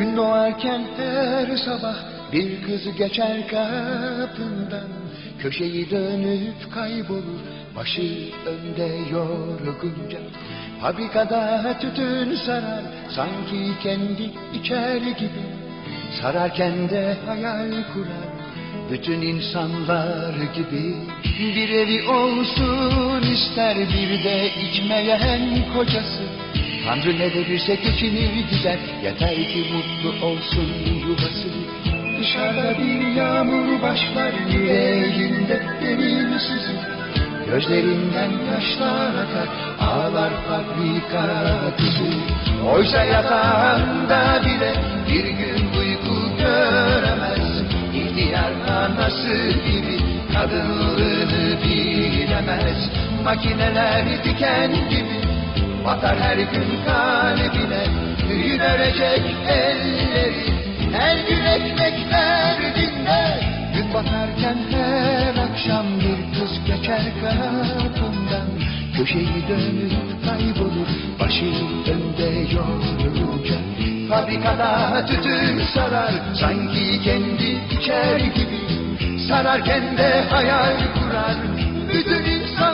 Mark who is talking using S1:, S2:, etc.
S1: Doğarken her sabah bir kız geçer kapından. Köşeyi dönüp kaybolur başı önde yorgunca. Fabrikada tütün sarar sanki kendi içer gibi. Sararken de hayal kurar bütün insanlar gibi. Bir evi olsun ister bir de içmeyen kocası Tanrı ne verirse geçinir gider. Yeter ki mutlu olsun yuvası. Dışarıda bir yağmur başlar yüreğinde derin sızı Gözlerinden yaşlar akar ağlar fabrika kızı Oysa yatağında bile bir gün uyku göremez. İhtiyar anası gibi kadınlığını bilemez. Makineler diken gibi Batar her gün kalbine Yürürecek elleri. Her gün ekmek derdinde Gün batarken her akşam bir kız geçer kapından Köşeyi dönüp kaybolur Başı önde yorulunca. Fabrikada tütün sarar Sanki kendi içer gibi. Sararken de hayal kurar Bütün insanlar